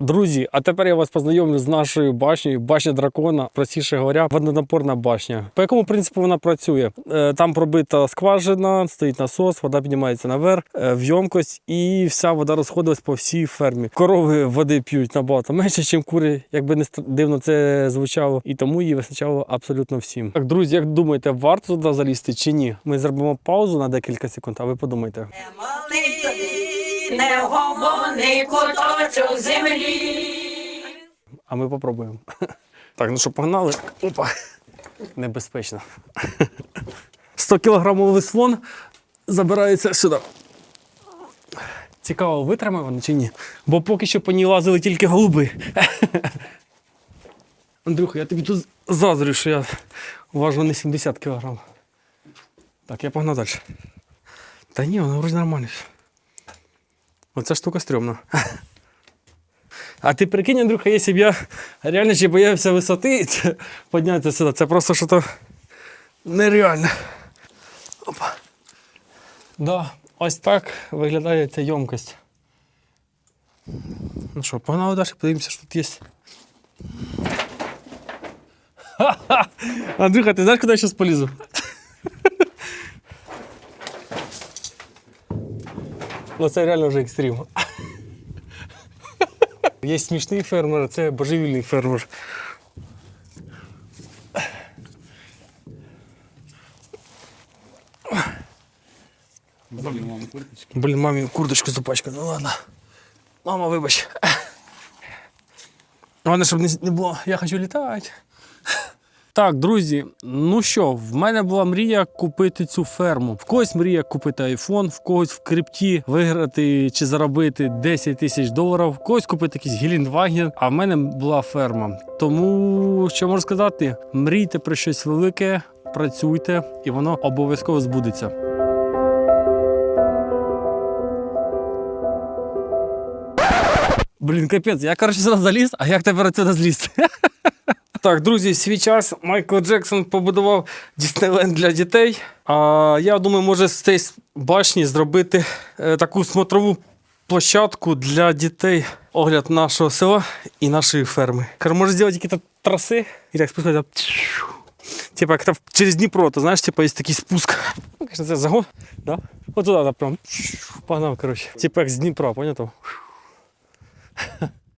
Друзі, а тепер я вас познайомлю з нашою башнею, башня дракона, простіше говоря, водонапорна башня. По якому принципу вона працює? Е, Там пробита скважина, стоїть насос, вода піднімається наверх е, в ємкость, і вся вода розходилась по всій фермі. Корови води п'ють набагато менше, ніж кури, якби не дивно це звучало, і тому її вистачало абсолютно всім. Так, друзі, як думаєте, варто туди залізти чи ні? Ми зробимо паузу на декілька секунд, а ви подумайте. Не гомони куточок землі. А ми попробуємо. Так, ну що, погнали. Опа. Небезпечно. 100 кілограмовий слон забирається сюди. Цікаво, витримає вони чи ні? Бо поки що по ній лазили тільки голуби. Андрюха, я тобі тут заздрю, що я важу не 70 кілограм. Так, я погнав далі. Та ні, воно вроді нормально. Оця штука стрьомна. А ти прикинь, Андрюха, якщо б я реально ще боявся висоти, піднятися сюди. Це просто що то нереально. Опа. Да, ось так виглядає ця ємкость. Ну що, погнали далі, подивимося, що тут є. Андрюха, ти знаєш, куди я зараз полізу? Ну це реально вже екстрім. Є смішний фермер, а це божевільний фермер. Блін, мамі курточку запачкала. Ну ладно. Мама, вибач. Головне, щоб не було. Я хочу літати. Так, друзі, ну що, в мене була мрія купити цю ферму. В когось мрія купити айфон, в когось в крипті виграти чи заробити 10 тисяч доларів, в когось купити якийсь Гелендваген, а в мене була ферма. Тому що можу сказати, мрійте про щось велике, працюйте, і воно обов'язково збудеться. Блін, капець, я коротше сюди заліз, а як тепер отсюди злізти? Так, друзі, свій час Майкл Джексон побудував Діснейленд для дітей. А я думаю, може з цієї башні зробити е, таку смотрову площадку для дітей. Огляд нашого села і нашої ферми. Каже, може зробити якісь траси і так спускати. Типа як через Дніпро, то знаєш, типа є такий спуск. Ну, конечно, це загон. Да? От туди прям погнав, коротше. Типа як з Дніпра, понятно?